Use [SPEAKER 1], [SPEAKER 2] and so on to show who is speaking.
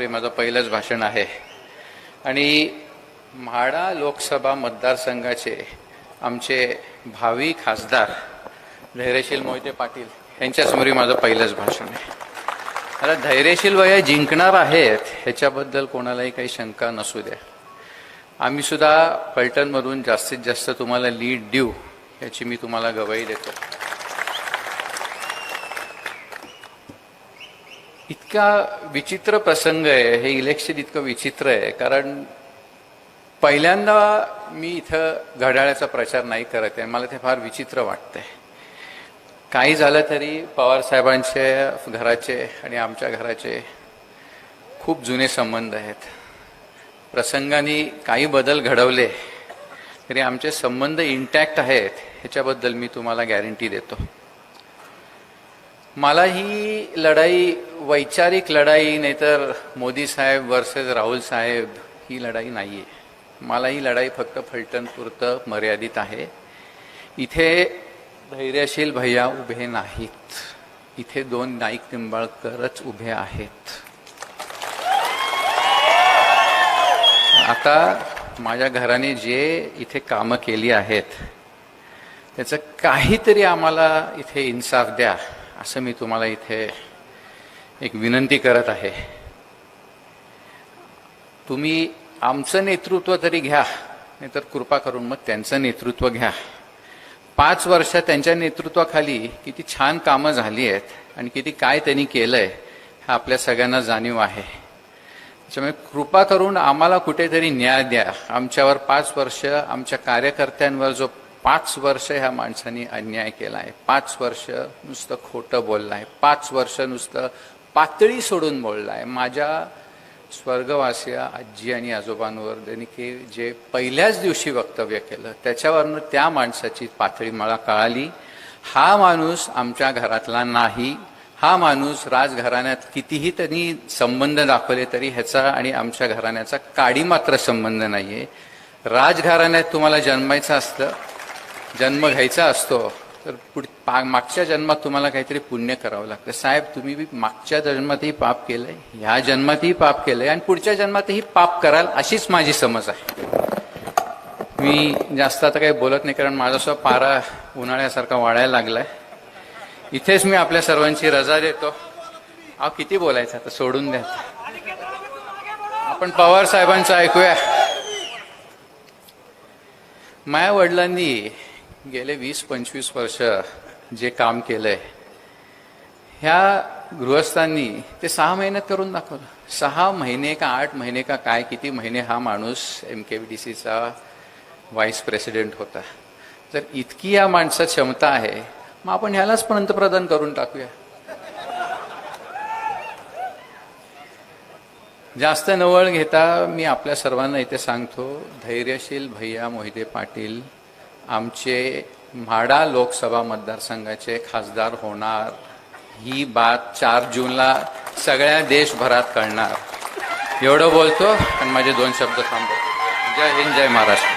[SPEAKER 1] हे माझं पहिलंच भाषण आहे. आणि म्हाडा लोकसभा मतदारसंघाचे आमचे भावी खासदार धैर्यशील मोहिते पाटील यांच्यासमोर माझं पहिलंच भाषण आहे. आता धैर्यशील वया जिंकणार आहेत ह्याच्याबद्दल कोणालाही काही शंका नसू द्या. आम्ही सुद्धा पलटणमधून जास्तीत जास्त तुम्हाला लीड देऊ याची मी तुम्हाला गवाही देतो. इतका विचित्र प्रसंग आहे हे इलेक्शन इतकं विचित्र आहे कारण पहिल्यांदा मी इथं घड्याळाचा प्रचार नाही करत आहे मला ते फार विचित्र वाटतंय. काही झालं तरी पवारसाहेबांचे घराचे आणि आमच्या घराचे खूप जुने संबंध आहेत. प्रसंगाने काही बदल घडवले तरी आमचे संबंध इंटॅक्ट आहेत ह्याच्याबद्दल मी तुम्हाला गॅरंटी देतो. मला ही लढाई वैचारिक लढाई नाहीतर मोदी साहेब वर्सेस राहुल साहेब ही लढाई नाही आहे मला ही लढाई फक्त फलटणपुरतं मर्यादित आहे. इथे धैर्यशील भैया उभे नाहीत. इथे दोन नाईक निंबाळकरच उभे आहेत. आता माझ्या घराने जे इथे कामं केली आहेत त्याचं काहीतरी आम्हाला इथे इन्साफ द्या असं मी तुम्हाला इथे एक विनंती करत आहे. तुम्ही आमचं नेतृत्व तरी घ्या नाहीतर कृपा करून मग त्यांचं नेतृत्व घ्या. पाच वर्ष त्यांच्या नेतृत्वाखाली किती छान कामं झाली आहेत आणि किती काय त्यांनी केलं आहे हा आपल्या सगळ्यांना जाणीव आहे. त्याच्यामुळे कृपा करून आम्हाला कुठेतरी न्याय द्या. आमच्यावर पाच वर्ष आमच्या कार्यकर्त्यांवर जो पाच वर्ष ह्या माणसांनी अन्याय केला आहे पाच वर्ष नुसतं खोटं बोललं आहे पाच वर्ष नुसतं पातळी सोडून बोलला आहे माझ्या स्वर्गवासिया आजी आणि आजोबांवर त्यांनी की जे पहिल्याच दिवशी वक्तव्य केलं त्याच्यावरनं त्या माणसाची पातळी मला कळाली. हा माणूस आमच्या घरातला नाही. हा माणूस राजघराण्यात कितीही त्यांनी संबंध दाखवले तरी ह्याचा आणि आमच्या घराण्याचा काडी मात्र संबंध नाही आहे राजघराण्यात तुम्हाला जन्मायचं असलं जन्म घ्यायचा असतो तर पुढ पा- मागच्या जन्मात तुम्हाला काहीतरी पुण्य करावं लागतं. साहेब तुम्ही बी मागच्या जन्मातही पाप केलंय ह्या जन्मातही पाप केलंय आणि पुढच्या जन्मातही पाप कराल अशीच माझी समज आहे. मी जास्त आता काही बोलत नाही कारण माझा सुद्धा पारा उन्हाळ्यासारखा वाढायला लागलाय. इथेच मी आपल्या सर्वांची रजा देतो. अहो किती बोलायचं आता? सोडून द्या. आपण पवार साहेबांचं ऐकूया. माझ्या वडिलांनी गेले वीस पंचवीस वर्ष जे काम केलंय ह्या गृहस्थांनी ते सहा महिन्यात करून दाखवलं. सहा महिने का आठ महिने का काय किती महिने हा माणूस एम के बी डी सीचा व्हाईस प्रेसिडेंट होता. जर इतकी या माणसात क्षमता आहे मग आपण ह्यालाच पंतप्रधान करून टाकूया. जास्त नवळ घेता मी आपल्या सर्वांना इथे सांगतो धैर्यशील भैया मोहिते पाटील आमचे म्हाडा लोकसभा मतदारसंघाचे खासदार होणार. ही बात चार जूनला सगळ्या देशभरात कळणार. एवढं बोलतो आणि माझे दोन शब्द थांबतो जय हिंद जय महाराष्ट्र.